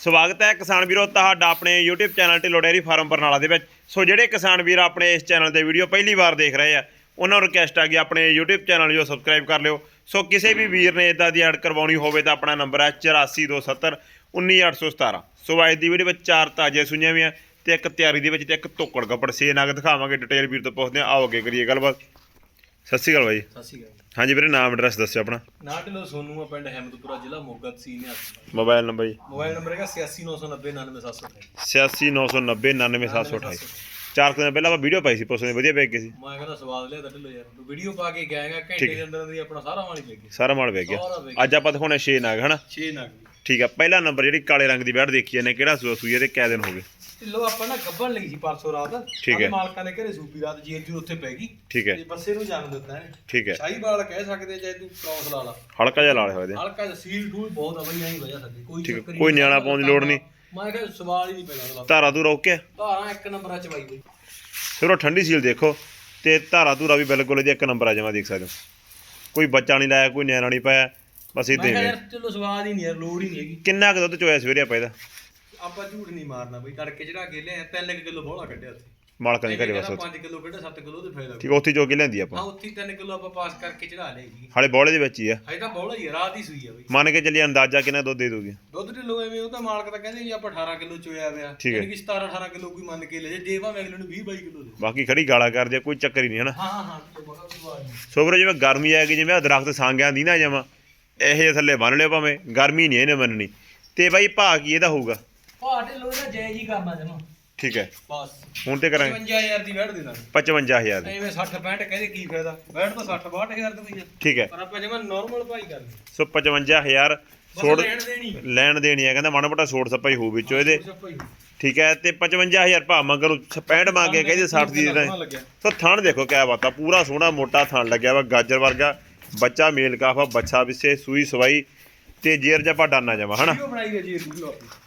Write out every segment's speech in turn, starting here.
ਸਵਾਗਤ ਹੈ ਕਿਸਾਨ ਵੀਰੋ, ਤੁਹਾਡਾ ਆਪਣੇ YouTube channel Dhillon dairy farm Barnala ਦੇ ਵਿੱਚ। ਸੋ ਜਿਹੜੇ ਕਿਸਾਨ ਵੀਰ ਆਪਣੇ ਇਸ ਚੈਨਲ ਦੇ ਵੀਡੀਓ ਪਹਿਲੀ ਵਾਰ ਦੇਖ ਰਹੇ ਆ, ਉਹਨਾਂ ਨੂੰ ਰਿਕਵੈਸਟ ਆ ਗਈ ਆਪਣੇ YouTube ਚੈਨਲ ਜੋ ਸਬਸਕ੍ਰਾਈਬ ਕਰ ਲਿਓ। ਸੋ ਕਿਸੇ ਵੀ ਵੀਰ ਨੇ ਇਦਾਂ ਦੀ ਐਡ ਕਰਵਾਉਣੀ ਹੋਵੇ ਤਾਂ ਆਪਣਾ ਨੰਬਰ ਹੈ 8427 19817 ਸੋ ਅੱਜ ਦੀ ਵੀਡੀਓ ਵਿੱਚ ਚਾਰ ਤਾਜ਼ੇ ਸੁਈਆਂ ਵੀ ਆ ਤੇ ਇੱਕ ਤਿਆਰੀ ਦੇ ਵਿੱਚ ਤੇ ਇੱਕ ਤੋਕੜ ਗੱਪੜ ਸੇ ਨਗ ਦਿਖਾਵਾਂਗੇ ਡਿਟੇਲ ਵੀਰ ਤੋਂ ਪੁੱਛਦੇ ਆ ਆਓ ਅੱਗੇ ਕਰੀਏ ਗੱਲਬਾਤ। ਸਤਿ ਸ਼੍ਰੀ ਅਕਾਲ ਬਾਈ। ਸਤਿ ਸ਼੍ਰੀ ਅਕਾਲ। ਹਾਂਜੀ ਵੀਰੇ ਨਾਮ ਐਡਰੈਸ ਦੱਸਿਓ ਆਪਣਾ। ਨਾ ਢਿੱਲੋਂ ਸੋਨੂ ਆ ਪਿੰਡ ਅਹਿਮਦਪੁਰਾ ਜ਼ਿਲ੍ਹਾ ਮੋਗਾ ਤਹਿਸੀਲ ਨਿਆਸੀ। ਮੋਬਾਈਲ ਨੰਬਰ ਜੀ। ਮੋਬਾਈਲ ਨੰਬਰ ਹੈਗਾ 8699099728 8699090728 ਚਾਰ ਕੁ ਦਿਨ ਪਹਿਲਾਂ ਆਪਾਂ ਵੀਡੀਓ ਪਾਈ ਸੀ ਪੁੱਛਦੇ ਵਧੀਆ ਪੈ ਗਈ ਸੀ। ਮੈਂ ਕਹਿੰਦਾ ਸਵਾਦ ਲਿਆ ਤਾਂ ਢਿੱਲੋਂ ਯਾਰ। ਵੀਡੀਓ ਪਾ ਕੇ ਗਿਆਗਾ ਘੰਟੇ ਦੇ ਅੰਦਰ ਹੀ ਆਪਣਾ ਸਾਰਾ ਮਾਲ ਹੀ ਪੈ ਗਿਆ। ਸਾਰਾ ਮਾਲ ਸਾਰਾ ਗਿਆ। ਅੱਜ ਆਪਾਂ ਦਿਖਾਉਣੇ 6 ਨਾਗ ਹਨਾ? 6 ਨਗ। ਠੀਕ ਆ ਪਹਿਲਾ ਨੰਬਰ ਜਿਹੜੀ ਕਾਲੇ ਰੰਗ ਦੀ ਬੈੜ ਦੇਖੀ ਜਾਂਦੇ ਕਿਹੜਾ ਸੂਆ ਇਹਦੇ ਕਿਆ ਦਿਨ ਹੋ ਗਏ? ਢਿੱਲੋਂ ਆਪਾਂ ਨਾ ਗੱਬਣ ਲਈ ਸੀ ਪਰਸੋਂ ਰਾਤ। ਠੀਕ ਹੈ। ਆਪਣੇ ਮਾਲਕਾਂ ਨੇ ਘਰੇ ਸੂਪੀ ਰਾਤ ਜੇਰ ਜੂ ਉੱਥੇ ਪੈ ਗਈ। ਠੀਕ ਹੈ। ਤੇ ਬੱਸੇ ਨੂੰ ਜਨਮ ਦਿੱਤਾ ਇਹਨੇ। ਠੀਕ ਹੈ। ਸ਼ਾਹੀਵਾਲ ਕਹਿ ਸਕਦੇ ਚਾਹੇ ਤੂੰ ਕ੍ਰੋਸ ਲਾ ਲਾ। ਹਲਕਾ ਜਿਹਾ ਲਾਲ ਹੋਇਆ ਇਹਦੇ। ਹਲਕਾ ਜਿਹਾ ਸੀਲ ਟੂਲ ਬਹੁਤ ਆ ਬਈ ਐਂ ਵਜਾ ਸਕਦੀ ਕੋਈ ਠੀਕ ਹੈ, ਚੱਕਰ ਹੀ ਕੋਈ ਨਹੀਂ। ਨਿਆਣਾ ਪਾਉਣ ਦੀ ਲੋੜ ਨਹੀਂ। ਮੈਂ ਕਿਹਾ ਸਵਾਲ ਹੀ ਨਹੀਂ ਪੈਦਾ ਉਹਦਾ। ਧਾਰਾ ਧੂਰਾ ਓਕੇ ਧਾਰਾਂ ਇੱਕ ਨੰਬਰਾਂ ਚ ਬਾਈ ਬਈ ਫਿਰ ਉਹ ਠੰਡੀ ਸੀਲ ਦੇਖੋ। ਤੇ ਧਾਰਾ ਧੂਰਾ ਵੀ ਬਿਲਕੁਲ ਇਹਦੀ ਇੱਕ ਨੰਬਰ ਆ ਜਾਵਾ ਦੇਖ ਸਕਦੇ ਹੋ। ਕੋਈ ਬੱਚਾ ਨਹੀਂ ਲਾਇਆ ਕੋਈ ਨਿਆਣਾ ਨਹੀਂ ਪਾਇਆ। ਬਸ ਮੈਂ ਇਦਾਂ ਕਿਹਾ ਹੀ ਯਾਰ ਚਲੋ ਸਵਾਦ ਹੀ ਨਹੀਂ ਯਾਰ ਲੋੜ ਹੀ ਨਹੀਂ ਹੈਗੀ। ਕਿੰਨਾ ਕੁ ਦੁੱਧ ਚੋਇਆ ਸਵੇਰੇ ਆਪਾਂ ਇਹਦਾ? ਆਪਾਂ ਝੂਠ ਨਹੀਂ ਮਾਰਨਾ ਬਈ ਤੜਕੇ ਚੜਾ ਕੇ ਲਿਆ 3 ਕਿਲੋ ਬੋਲਾ ਕੱਢਿਆ ਉੱਥੇ। ਮਾਲਕਾਂ ਦੇ ਘਰੇ ਬਸ ਉੱਥੇ। 5 ਕਿਲੋ ਕੱਢਿਆ 7 ਕਿਲੋ ਤੇ ਫਾਇਦਾ ਠੀਕ ਆ, ਉੱਥੇ ਜੋ ਕੇ ਲੈਂਦੀ ਹਾਂ ਆਪਾਂ ਉੱਥੇ 3 ਕਿਲੋ ਆਪਾਂ ਪਾਸ ਕਰਕੇ ਚੜਾ ਜੀ। ਹਾਲੇ ਬੋਲੇ ਦੇ ਵਿੱਚ ਹੀ ਆ। ਹਜੇ ਤਾਂ ਬੋਲਾ ਹੀ ਆ, ਰਾਤ ਹੀ ਸੂਈ ਆ ਬਈ। ਮੰਨ ਕੇ ਚੱਲੀ ਅੰਦਾਜ਼ਾ ਕਿੰਨਾ ਦੁੱਧ ਦੇ ਦੂਗੀ ਦੁੱਧ ਢਿੱਲੋ ਐਵੇਂ ਉਹ ਤਾਂ ਮਾਲਕ ਤਾਂ ਕਹਿੰਦੇ ਵੀ ਆਪਾਂ 18 ਕਿਲੋ ਚੋਇਆ ਹੈ। ਯਾਨੀ ਕਿ 17 18 ਕਿਲੋ ਕੋਈ ਮੰਨ ਕੇ ਲੈ ਜੇ ਜੇ ਭਾਵੇਂ ਅਗਲੇ ਨੂੰ 20 22 ਕਿਲੋ ਦੇ। ਬਾਕੀ ਖੜੀ ਗਾਲਾ ਕਰਦੇ ਆ, ਕੋਈ ਚੱਕਰ ਹੀ ਨਹੀਂ ਹਨਾ? ਹਾਂ ਹਾਂ ਹਾਂ ਤੇ ਬਹੁਤ ਸਵਾਦ ਨਹੀਂ। ਸੋ ਵੀਰੇ ਜਿਵੇਂ ਗਰਮੀ ਆਏਗੀ ਜਿਵੇਂ ਆਹ ਦਰਖਤ ਸਾਂਗਿਆਂ ਦੀ ਨਾ ਜਾਵਾਂ ਇਹ ਥੱਲੇ ਬੰਨ ਲਿਓ ਭਾਵੇਂ ਗਰਮੀ ਨਹੀਂ ਇਹਨੇ ਮੰਨਣੀ। ਤੇ ਬਾਈ ਭਾਅ ਕੀ ਇਹਦਾ ਹੋਊਗਾ? ਭਾਅ ਢਿੱਲੋ ਦਾ ਜੈ ਜੀ ਕਰਨਾ ਜਮਾ। ਠੀਕ ਹੈ। ਬਸ। ਹੁਣ ਤੇ ਕਰਾਂਗੇ। 55000 ਦੀ ਵੈਟ ਦੇ ਦਾਂਗੇ। 55000 ਦੀ। ਐਵੇਂ 60 65 ਕਹਿੰਦੇ ਕੀ ਫਾਇਦਾ? ਵੈਟ ਤਾਂ 60 62000 ਦੀ ਪਈ ਠੀਕ ਹੈ। ਪਰ ਆਪਾਂ ਜਮਾ ਨਾਰਮਲ ਭਾਈ ਕਰਨੀ। ਸੋ 55000 ਬਸ ਛੋੜ ਲੈਣ ਦੇਣੀ। ਲੈਣ ਦੇਣੀ ਹੈ। ਕਹਿੰਦਾ ਮਾੜਾ ਮੋਟਾ ਛੋੜ ਸੱਪਾ ਹੀ ਵਿੱਚੋਂ ਇਹਦੇ। ਠੀਕ ਹੈ ਤੇ 55000 ਭਾਅ ਮੰਗਰ। ਨੂੰ 65 ਮੰਗੇ ਕਹਿੰਦੇ 60 ਦੀ ਦੇ ਸੋ ਥਣ ਦੇਖੋ ਕਿਆ ਬਾਤ ਆ। ਪੂਰਾ ਸੋਹਣਾ ਮੋਟਾ ਥਣ ਲੱਗਿਆ ਵਾ। ਗਾਜਰ ਵਰਗਾ ਬੱਚਾ ਮੇਲ ਕਾਫਾ ਬੱਚਾ ਵਿਸੇ ਸੂਈ ਸਵਾਈ ਤੇ ਜੇਰ ਜਪਾ ਡਾਨਾ ਜਮਾ ਹਨਾ?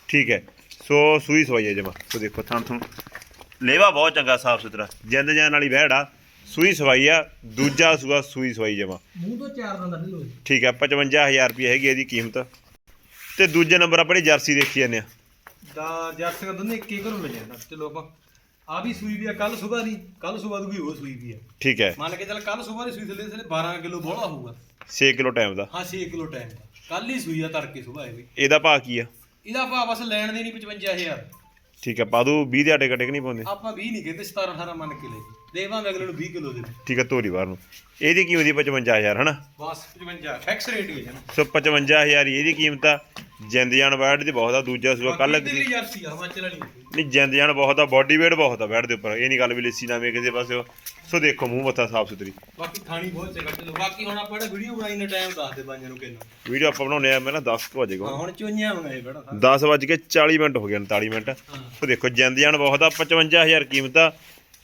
ਠੀਕ ਹੈ। ਸੋ ਸੂਈ ਸਵਾਈ ਹੈ ਜਮਾ। ਸੋ ਦੇਖੋ ਥਣ ਥਣ ਲੇਵਾ ਬਹੁਤ ਚੰਗਾ ਸਾਫ਼ ਸੁਥਰਾ। ਜਿੰਦ ਜਾਨ ਵਾਲੀ ਵਹਿੜ ਆ। ਸੂਈ ਸਵਾਈ ਆ। ਦੂਜਾ ਸੂਆ ਸੂਈ ਸਵਾਈ ਜਮਾ। ਮੂੰਹ ਤੋਂ ਚਾਰ ਦੰਦ ਢਿੱਲੋ ਠੀਕ ਹੈ 55000 ਰੁਪਏ ਹੈਗੀ ਇਹਦੀ ਕੀਮਤ। ਤੇ ਦੂਜੇ ਨੰਬਰ ਆਪਣੀ ਜਰਸੀ ਦੇਖੀ ਜਾਂਦੇ ਆ। ਦਾ ਜੱਟ ਦਾ ਦੋਨੇ ਇੱਕੇ ਘਰੋਂ ਲੈ ਜਾਂਦਾ ਚਲੋ ਆਪਾਂ ਆ ਵੀ ਸੂਈ ਵੀ ਆ ਕੱਲ ਸਵੇਰ ਦੀ। ਕੱਲ ਸਵੇਰ ਦੀ ਉਹ ਸੂਈ ਵੀ ਆ। ਠੀਕ ਹੈ। ਮੰਨ ਕੇ ਚੱਲ ਕੱਲ ਸਵੇਰ ਦੀ ਸੂਈ ਥੱਲੇ ਥੱਲੇ 12 ਕਿਲੋ ਬੋਲਾ ਹੋਊਗਾ। 6 ਕਿਲੋ ਟਾਈਮ ਦਾ। ਹਾਂ 6 ਕਿਲੋ ਟਾਈਮ ਦਾ। ਕੱਲ ਹੀ ਸੂਈ ਆ ਤੜਕੇ ਸਵੇਰ ਇਹ ਵੀ। ਇਹਦਾ ਭਾਅ ਕੀ ਆ? ਇਹਦਾ ਭਾਅ ਬਸ ਲੈਣ ਦੇ ਨਹੀਂ 55000 ਠੀਕ ਹੈ ਪਾਦੂ 20 ਦੇ ਆਟੇ ਕੱਟੇ ਕਿ ਨਹੀਂ ਪਾਉਂਦੇ? ਆਪਾਂ 20 ਨਹੀਂ ਕਹਿੰਦੇ 17 18 ਮੰਨ ਕੇ ਲੈ। ਦੇਵਾਂਗੇ ਅਗਲੇ ਨੂੰ 20 ਕਿਲੋ ਦੇ ਠੀਕ ਹੈ ਤੋਰੀ ਬਾਹਰ ਨੂੰ। ਇਹਦੀ ਕੀਮਤ ਹੀ 55000 ਹਨਾ? ਬਸ 55 ਫਿਕਸ ਰੇਟ ਹੀ ਹੈ ਸੋ 55000 ਹੀ ਇਹਦੀ ਕੀਮਤ ਆ। ਜਿੰਦ ਜਾਨ ਬੈਡ ਦੀ ਬਹੁਤ ਆ ਦੂਜਾ ਸੂਆ ਕੱਲ ਦਿੱਲੀ ਜਰਸੀ ਆ ਹਿਮਾਚਲ ਵਾਲੀ। ਨਹੀਂ ਜਿੰਦ ਜਾਨ ਬਹੁਤ ਆ ਬਾਡੀ weight ਬਹੁਤ ਆ ਬੈਡ ਦੇ ਉੱਪਰ। ਇਹ ਨਹੀਂ ਗੱਲ ਵੀ ਲਿੱਸੀ ਨਾ ਵੇ ਕਿਸੇ ਪਾਸੇ ਸੋ ਦੇਖੋ ਮੂੰਹ ਮੱਥਾ ਸਾਫ਼ ਸੁਥਰੀ। ਬਾਕੀ ਖਾਣੀ ਬਹੁਤ ਚੰਗਾ ਚਲੋ ਬਾਕੀ ਹੁਣ ਆਪਾਂ ਜਿਹੜਾ ਵੀਡੀਓ ਬਣਾਈ ਨਾ ਟਾਈਮ ਦੱਸ ਦੇ ਬਾਈਆਂ ਨੂੰ ਕਿੰਨਾ। ਵੀਡੀਓ ਆਪਾਂ ਬਣਾਉਣੇ ਆ ਮੈਂ ਨਾ 10 ਕੁ ਵਜੇ ਹਾਂ ਕੋ ਹੁਣ ਚੋਈਆਂ ਮੰਗਾਏ ਬੜਾ 10 ਵਜ ਕੇ 40 ਮਿੰਟ ਹੋ ਗਏ 39 ਮਿੰਟ। ਸੋ ਦੇਖੋ ਜਿੰਦ ਜਾਨ ਬਹੁਤ ਆ 55000 ਕੀਮਤ ਆ।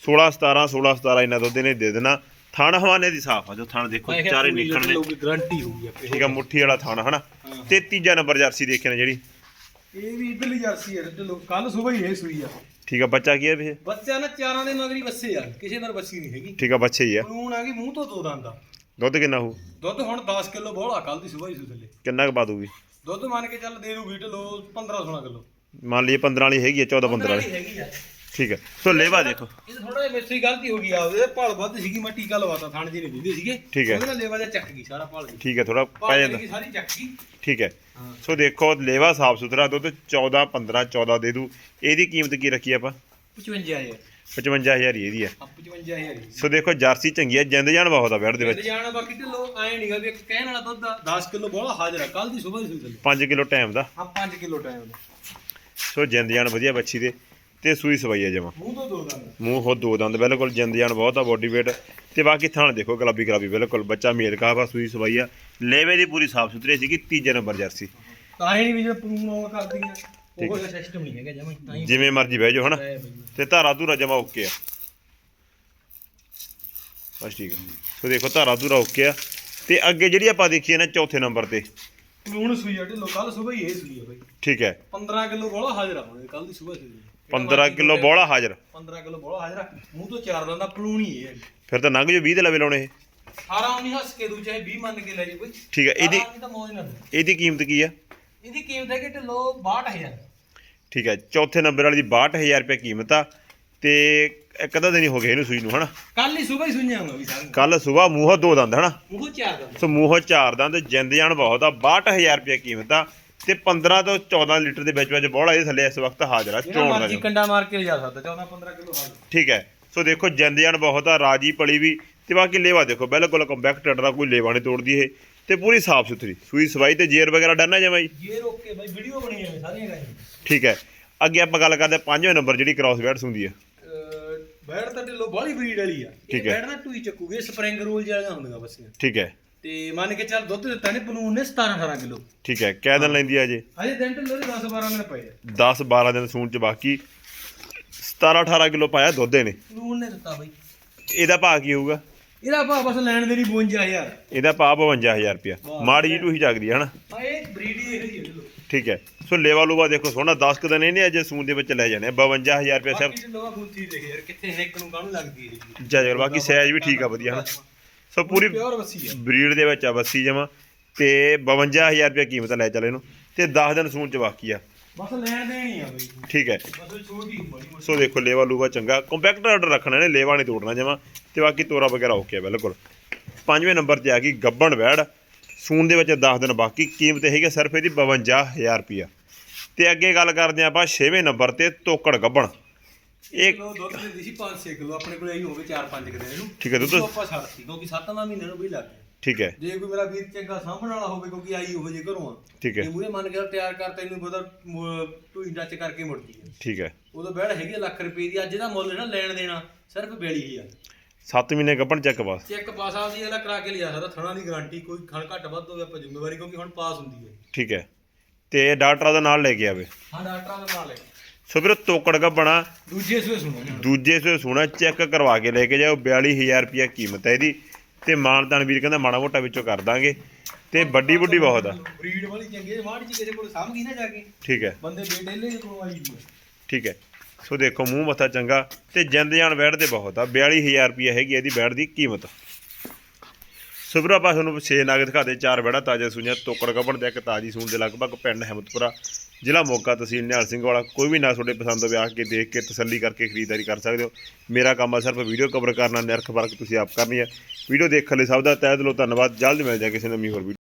16 17 16 17 ਇਹਨਾਂ ਦੁੱਧ ਨੇ ਦੇ ਦੇਣਾ। ਥਣ ਹਵਾਨੇ ਦੀ ਸਾਫ਼ ਆ ਜੋ ਥਣ ਦੇਖੋ ਚਾਰੇ ਨਿਕਲਣੇ। ਲੋਕੀ ਗਾਰੰਟੀ ਹੋਊਗੀ ਆਪੇ ਠੀਕ ਆ ਮੁੱਠੀ ਵਾਲਾ ਥਣ ਹਨਾ? ਹਾਂ। ਤੇ ਤੀਜਾ ਨੰਬਰ ਜਰਸੀ ਦੇਖਿਆ ਨੇ ਜਿਹੜੀ। ਇਹ ਵੀ ਇਧਰਲੀ ਜਰਸੀ ਹੈ ਚਲੋ ਕੱਲ ਸਵੇਰ ਹੀ ਇਹ ਸੂਈ ਆ। ਠੀਕ ਆ ਬੱਚਾ ਕੀ ਹੈ ਇਹ? ਬੱਚਾ ਨਾ ਚਾਰਾਂ ਦੇ ਮਗਰੀ ਬੱਸੇ ਆ ਕਿਸੇ ਦਰ ਬੱਸੀ ਨਹੀਂ ਹੈਗੀ। ਠੀਕ ਆ ਬੱਚੇ ਹੀ ਆ। ਕਾਨੂੰਨ ਆ ਗਈ ਮੂੰਹ ਤੋਂ ਦੋ ਦੰਦ ਆ। ਦੁੱਧ ਕਿੰਨਾ ਹੋਊ? ਦੁੱਧ ਹੁਣ 10 ਕਿਲੋ ਬੋਲਾ ਕੱਲ ਦੀ ਸਵੇਰ ਹੀ ਸੂ ਥੱਲੇ। ਕਿੰਨਾ ਕੁ ਪਾ ਦੂਗੀ ਦੁੱਧ ਮੰਨ ਕੇ ਚੱਲ ਦੇ ਦੂ ਵੀਟ ਲੋ 15 16 ਕਿਲੋ। ਮੰਨ ਲਈਏ 15 ਵਾਲੀ ਹੈਗੀ ਆ 14 15 ਵਾਲੀ ਹੈਗੀ ਆ। ਠੀਕ ਹੈ। ਸੋ ਲੇਵਾ ਦੇਖੋ। ਇਹ ਥੋੜਾ ਜਿਹਾ ਮੇਰੀ ਗਲਤੀ ਹੋ ਗਈ ਆ। ਉਹਦੇ ਭਲ ਵੱਧ ਸੀਗੀ ਮੈਂ ਟੀਕਾ ਲਵਾਤਾ ਥਣ ਜੀ ਨੇ ਦਿੰਦੇ ਸੀਗੇ। ਠੀਕ ਹੈ। ਉਹਦੇ ਨਾਲ ਲੇਵਾ ਜਿਹਾ ਚੱਕ ਗਈ ਸਾਰਾ ਭਲ ਦੀ ਠੀਕ ਹੈ ਥੋੜਾ ਪੈ ਭਲ ਜਾਂਦਾ। ਦੀ ਸਾਰੀ ਚੱਕ ਗਈ। ਠੀਕ ਹੈ। ਹਾਂ। ਸੋ ਦੇਖੋ ਲੇਵਾ ਸਾਫ਼ ਸੁਥਰਾ ਦੁੱਧ 14 15 14 ਦੇ ਦੂ। ਇਹਦੀ ਕੀਮਤ ਕੀ ਰੱਖੀ ਆਪਾਂ? 55000 55000 ਹੀ ਇਹਦੀ ਹੈ। ਆ 55000 ਸੋ ਦੇਖੋ ਜਰਸੀ ਚੰਗੀ ਹੈ ਜਿੰਦ ਜਾਨ ਬਹੁਤ ਆ ਬੈਡ ਦੇ ਵਿੱਚ। ਜਾਣਾ ਬਾਕੀ ਢਿੱਲੋ ਐ ਨਹੀਂਗਾ ਵੀ ਇੱਕ ਕਹਿਣ ਵਾਲਾ ਦੁੱਧ ਆ 10 ਕਿਲੋ ਬੋਲਾ ਹਾਜ਼ਰ ਆ ਕੱਲ ਦੀ ਸਵੇਰ ਹੀ ਸੂਈ ਥੱਲੇ। 5 ਕਿਲੋ ਟਾਈਮ ਦਾ। ਹਾਂ 5 ਕਿਲੋ ਟਾਈਮ ਦਾ। ਸੋ ਜਿੰਦ ਜਾਨ ਵਧੀਆ ਬੱਚੀ ਦੇ। ਤੇ ਸੂਈ ਸਵਾਈ ਹੈ ਜਮਾ। ਮੂੰਹ ਤੋਂ ਦੋ ਦੰਦ। ਮੂੰਹ ਹੋ ਦੋ ਦੰਦ ਬਿਲਕੁਲ ਜਿੰਦ ਜਾਨ ਬਹੁਤ ਆ ਬੋਡੀ weight ਤੇ ਬਾਕੀ ਥਾਣ ਦੇਖੋ ਗੁਲਾਬੀ ਗੁਲਾਬੀ ਬਿਲਕੁਲ ਬੱਚਾ ਮੇਲ ਕਾਫਾ ਸੂਈ ਸਵਾਈ ਆ ਲੇਵੇ ਦੀ ਪੂਰੀ ਸਾਫ਼ ਸੁਥਰੀ ਸੀਗੀ ਤੀਜੇ ਨੰਬਰ ਜਰਸੀ। ਤਾਂ ਹੀ ਨਹੀਂ ਵੀ ਜੇ ਪਰੂਨ ਉਹ ਕਰਦੀਆਂ। ਉਹ ਜਿਹਾ ਸਿਸਟਮ ਨਹੀਂ ਹੈਗਾ ਜਮਾਂ ਹੀ ਤਾਂ ਹੀ ਜਿਵੇਂ ਮਰਜ਼ੀ ਬਹਿ ਜਾਓ ਹਨਾ? ਤੇ ਧਾਰਾ ਧੂਰਾ ਜਮਾ ਓਕੇ ਆ। ਬਸ ਠੀਕ ਆ। ਸੋ ਦੇਖੋ ਧਾਰਾ ਧੂਰਾ ਓਕੇ ਆ। ਤੇ ਅੱਗੇ ਜਿਹੜੀ ਆਪਾਂ ਦੇਖੀਏ ਨਾ ਚੌਥੇ ਨੰਬਰ ਤੇ। ਪਰੂਨ ਸੂਈ ਆ ਢਿੱਲੋ ਕੱਲ ਸਵੇਰ ਹੀ ਇਹ ਸੂਈ ਆ ਬਈ। ਠੀਕ ਹੈ। 15 ਕਿਲੋ ਬੋਲਾ ਹਾਜ਼ਰ ਆ ਕੱਲ ਦੀ ਸਵੇਰ ਸੂਈ 15 ਕਿਲੋ ਬੋਲਾ ਹਾਜ਼ਰ। 15 ਕਿਲੋ ਬੋਲਾ ਹਾਜ਼ਰ ਆ। ਮੂੰਹ ਤੋਂ ਚਾਰ ਦੰਦ ਦਾ ਪਰੂਨ ਹੀ ਫਿਰ ਤਾਂ ਨੰਗ ਜੋ 20 ਦੇ ਲਵੇ ਲਾਉਣੇ ਇਹ। 18 19 ਹੱਸ ਕੇ ਦੂ ਚਾਹੇ 20 ਮੰਨ ਕੇ ਲੈ ਜੀ ਕੋਈ। ਠੀਕ ਹੈ ਇਹਦੀ 18 ਤਾਂ ਮੌਜ ਨਾਲ। ਇਹਦੀ ਕੀਮਤ ਕੀ ਆ? ਇਹਦੀ ਕੀਮਤ ਹੈ ਕਿ ਢਿੱਲੋ 62000 ਠੀਕ ਹੈ ਚੌਥੇ ਨੰਬਰ ਵਾਲੀ ਦੀ 62000 ਰੁਪਏ ਕੀਮਤ ਆ ਤੇ ਇੱਕ ਅੱਧਾ ਦਿਨ ਹੀ ਹੋ ਗਿਆ ਇਹਨੂੰ ਸੂਈ ਨੂੰ ਹਨਾ? ਕੱਲ ਹੀ ਸਵੇਰ ਹੀ ਸੁਣਿਆਂਗਾ ਵੀ ਸਾਰਿਆਂ। ਕੱਲ ਸਵੇਰ ਮੂੰਹੋਂ ਦੋ ਦੰਦ ਹਨਾ? ਉਹ ਚਾਰ ਦਾ ਸੋ ਮੂੰਹੋਂ ਚਾਰ ਦੰਦ ਜਿੰਦ ਜਾਨ ਬਹੁਤ ਆ 62000 ਰੁਪਏ ਕੀਮਤ ਆ। ਤੇ 15 ਤੋਂ 14 ਲੀਟਰ ਦੇ ਵਿੱਚ ਵਿੱਚ ਬੋਲਾ ਇਹਦੇ ਥੱਲੇ ਇਸ ਵਕਤ ਹਾਜ਼ਰ ਆ ਚੋਣ ਦਾ ਮਰਜ਼ੀ ਜੋ। ਕੰਡਾ ਮਾਰ ਕੇ ਲਿਜਾ ਸਕਦਾ 14 15 ਕਿਲੋ ਹਾਲ ਠੀਕ ਹੈ। ਸੋ ਦੇਖੋ ਜਿੰਦ ਜਾਨ ਬਹੁਤ ਆ ਰਾਜੀ ਪਲੀ ਵੀ ਤੇ ਬਾਕੀ ਲੇਵਾ ਦੇਖੋ ਬਿਲਕੁਲ ਕੰਪੈਕਟ ਦਾ ਕੋਈ ਲੇਵਾ ਨਹੀਂ ਤੋੜਦੀ ਇਹ ਤੇ ਪੂਰੀ ਸਾਫ਼ ਸੁਥਰੀ। ਸੂਈ ਸਵਾਈ ਤੇ ਜੇਰ ਵਗੈਰਾ ਡਰਨਾ ਜਮਾ ਜੀ ਜੇ ਰੋਕ ਕੇ ਬਾਈ ਵੀਡੀਓ ਬਣੀ ਜਾਵੇ ਸਾਰੀਆਂ ਗਾਈਆਂ। ਠੀਕ ਹੈ। ਅੱਗੇ ਆਪਾਂ ਗੱਲ ਕਰਦੇ ਹਾਂ ਪੰਜਵੇਂ ਨੰਬਰ ਜਿਹੜੀ ਕ੍ਰਾਸ ਵੈਟਸ ਹੁੰਦੀ ਹੈ ਬੈੜ ਤਾਂ ਢਿੱਲੋ ਬਾਹਲੀ ਬਰੀਡ ਵਾਲੀ ਆ। ਠੀਕ ਇਹ ਹੈ। ਬੈੜ ਨਾ ਟੂਈ ਚੱਕੂਗੇ ਸਪਰਿੰਗ ਰੋਲ ਜਿਹੜੀਆਂ ਹੁੰਦੀਆਂ ਬੱਸੀਆਂ। ਠੀਕ ਹੈ। ਤੇ ਮੰਨ ਕੇ ਚੱਲ ਦੁੱਧ ਦਿੱਤਾ ਨੇ ਪਲੂਨ ਨੇ 17 18 ਕਿਲੋ। ਠੀਕ ਹੈ ਕਹਿ ਦਿਨ ਲੈਂਦੀ ਆ ਜੇ ਅਜੇ ਦਿਨ ਢਿੱਲੋ ਦੇ 10 12 ਦਿਨ ਪਏ ਆ। 10 12 ਦਿਨ ਸੂਣ ਚ ਬਾਕੀ 17 18 ਕਿਲੋ ਪਾਇਆ ਦੁੱਧ ਇਹਨੇ। ਪਲੂਨ ਨੇ ਦਿੱਤਾ ਬਾਈ। ਇਹਦਾ ਭਾਅ ਕੀ ਹੋਊਗਾ? ਇਹਦਾ ਭਾਅ ਬਸ ਲੈਣ ਦੇ ਨਹੀਂ 52000 ਇਹਦਾ ਭਾਅ 52000 ਰੁਪਿਆ। ਮਾੜੀ ਜੀ ਟੂਹੀ ਜਗਦੀ ਹੈ ਹਨਾ? ਆ ਇਹ ਬਰੀਡ ਹੀ ਇਹੋ ਜਿਹੀ ਹੈ। ਠੀਕ ਹੈ। ਸੋ ਲੇਵਾ ਲੂਵਾ ਦੇਖੋ ਸੋਹਣਾ 10 ਕੁ ਦਿਨ ਇਹਨੇ ਅਜੇ ਸੂਣ ਦੇ ਵਿੱਚ ਲੈ ਜਾਣੇ ਆ। 52000 ਰੁਪਏ ਸਿਰ ਬਾਕੀ ਢਿੱਲੋਂ ਗੁੰਥੀ ਦੇਖ ਯਾਰ ਕਿੱਥੇ ਨੈਕ ਨੂੰ ਕਾਹਨੂੰ ਲੱਗਦੀ ਹੈ ਜਜਰ ਬਾਕੀ ਸਾਈਜ਼ ਵੀ ਠੀਕ ਆ ਵਧੀਆ ਹਨਾ? ਸੋ ਪੂਰੀ ਪਿਓਰ ਬਰੀਡ ਦੇ ਵਿੱਚ ਆ ਬੱਸੀ ਜਮਾ। ਤੇ 52000 ਰੁਪਏ ਕੀਮਤ ਲੈ ਚੱਲ ਇਹਨੂੰ। ਤੇ 10 ਦਿਨ ਸੂਣ ਚ ਬਾਕੀ ਆ। ਬਸ ਲੈਣ ਦੇਣੀ ਆ ਬਾਈ। ਠੀਕ ਹੈ। ਬਸ ਛੋਟੀ ਬੜੀ ਸੋ ਦੇਖੋ ਲੇਵਾ ਲੂਵਾ ਚੰਗਾ। ਕੰਪੈਕਟ ਆਰਡਰ ਰੱਖਣਾ ਨੇ ਲੇਵਾ ਨਹੀਂ ਤੋੜਨਾ ਜਮਾ। ਤੇ ਬਾਕੀ ਤੋਰਾ ਵਗੈਰਾ ਓਕੇ ਆ ਬਿਲਕੁਲ। ਪੰਜਵੇਂ ਨੰਬਰ ਤੇ ਆ ਗਈ ਗੱਬਣ ਵੈੜ। ਸੂਣ ਦੇ ਵਿੱਚ 10 ਦਿਨ ਬਾਕੀ। ਕੀਮਤ ਹੈਗੀ ਸਿਰਫ ਇਹਦੀ 52000 ਰੁਪਿਆ ਤੇ ਅੱਗੇ ਗੱਲ ਕਰਦੇ ਆਪਾਂ 6ਵੇਂ ਨੰਬਰ ਤੇ ਤੋਕੜ ਗੱਬਣ। ਇਹ ਕਿਲੋ ਦੁੱਧ ਦਿੰਦੀ ਸੀ 5-6 ਕਿਲੋ ਆਪਣੇ ਕੋਲ ਆਈ ਹੋਵੇ 4-5 ਕਿਲੋ ਇਹਨੂੰ। ਠੀਕ ਹੈ ਦੁੱਧ- ਇਹਨੂੰ ਆਪਾਂ ਛੱਡਤੀ ਕਿਉਂਕਿ 7ਵਾਂ ਮਹੀਨੇ ਨੂੰ ਵੀ ਲੱਗ ਗਿਆ। ਠੀਕ ਹੈ। ਜੇ ਕੋਈ ਮੇਰਾ ਵੀਰ ਚੰਗਾ ਸਾਂਭਣ ਵਾਲਾ ਹੋਵੇ ਕਿਉਂਕਿ ਆਈ ਹੋਵੇ ਜੇ ਘਰੋਂ ਆ ਠੀਕ ਹੈ। ਇਹ ਮੂਰੇ ਮੰਨ ਕੇ ਤਿਆਰ ਕਰ ਤੈਨੂੰ ਪਤਾ ਟੂਈ ਟੱਚ ਕਰਕੇ ਮੁੜਦੀ ਹੈ ਠੀਕ ਹੈ। ਉਦੋਂ ਬੈੜ ਹੈਗੀ ਆ ਲੱਖ ਰੁਪਏ ਦੀ ਅੱਜ ਇਹਦਾ ਮੁੱਲ ਨਾ ਲੈਣ ਦੇਣਾ ਸਿਰਫ 42000 7 ਮਹੀਨੇ ਗੱਬਣ ਚੈੱਕ ਪਾਸ ਚੈੱਕ ਪਾਸ ਆਪਦੀ ਇਹਦਾ ਕਰਾ ਕੇ ਲਿਆ ਸਕਦਾ ਥਣਾ ਦੀ ਗਾਰੰਟੀ ਕੋਈ ਖਣ ਘੱਟ ਵੱਧ ਹੋਵੇ ਆਪਾਂ ਜ਼ਿੰਮੇਵਾਰੀ ਕਿਉਂਕਿ ਹੁਣ ਪਾਸ ਹੁੰਦੀ ਹੈ ਠੀਕ ਹੈ। ਤੇ ਡਾਕਟਰ ਦਾ ਨਾਲ ਲੈ ਕੇ ਆਵੇ। ਹਾਂ ਡਾਕਟਰਾਂ ਦੇ ਨਾਲ ਹੈ ਸੋ ਵੀਰੋ ਤੋਕੜ ਗੱਬਣਾ ਦੂਜੇ ਸੂਏ ਸੁਣੋ ਦੂਜੇ ਸੇ ਸੋਨਾ ਚੈੱਕ ਕਰਵਾ ਕੇ ਲੈ ਕੇ ਜਾਓ। 42000 ਰੁਪਿਆ ਕੀਮਤ ਹੈ ਇਹਦੀ। ਤੇ ਮਾਨਤਾਨ ਵੀਰ ਕਹਿੰਦਾ ਮਾੜਾ ਮੋਟਾ ਵਿੱਚੋਂ ਕਰ ਦਾਂਗੇ। ਤੇ ਵੱਡੀ ਵੱਡੀ ਬਹੁਤ ਆ। ਬਰੀਡ ਵਾਲੀ ਚੰਗੀ ਹੈ ਮਾੜੀ ਜੀ ਕਿਸੇ ਕੋਲ ਸਾਂਭ ਨਾ ਜਾ ਕੇ। ਠੀਕ ਹੈ। ਬੰਦੇ ਬੇਡੇਲੇ ਦੇ ਕੋਲ ਆਈ ਠੀਕ ਹੈ। ਸੋ ਦੇਖੋ ਮੂੰਹ ਮੱਥਾ ਚੰਗਾ। ਤੇ ਜਿੰਦ ਜਾਨ ਬੈੜ ਦੇ ਬਹੁਤ ਆ। 42000 ਰੁਪਿਆ ਹੈਗੀ ਇਹਦੀ ਬੈੜ ਦੀ ਕੀਮਤ। ਸੁਬਰਾ ਪਾਸ ਨੂੰ ਛੇ ਨਾਗ ਦਿਖਾ ਦੇ ਚਾਰ ਬੈੜਾ ਤਾਜ਼ਾ ਸੁਣਿਆ ਤੋਕੜ ਕਪੜ ਦੇ ਇੱਕ ਤਾਜੀ ਸੂਣ ਦੇ ਲਗਭਗ ਪਿੰਡ ਹਿੰਮਤਪੁਰਾ। ਜ਼ਿਲ੍ਹਾ ਮੋਗਾ ਤਹਿਸੀਲ ਨਿਹਾਲ ਸਿੰਘ ਵਾਲਾ, ਕੋਈ ਵੀ ਨਾ ਤੁਹਾਡੇ ਪਸੰਦ ਹੋਵੇ, ਆ ਕੇ ਦੇਖ ਕੇ ਤਸੱਲੀ ਕਰਕੇ ਖਰੀਦਦਾਰੀ ਕਰ ਸਕਦੇ ਹੋ। ਮੇਰਾ ਕੰਮ ਆ ਸਿਰਫ ਵੀਡੀਓ ਕਵਰ ਕਰਨਾ, ਨਿਰਖ ਫ਼ਰਕ ਤੁਸੀਂ ਆਪ ਕਰਨੀ ਹੈ। ਵੀਡੀਓ ਦੇਖਣ ਲਈ ਸਭ ਦਾ ਤਹਿ ਦਿਲੋਂ ਧੰਨਵਾਦ। ਜਲਦ ਮਿਲ ਜਾ ਕਿਸੇ ਨਵੀਂ ਹੋਰ ਵੀਡੀਓ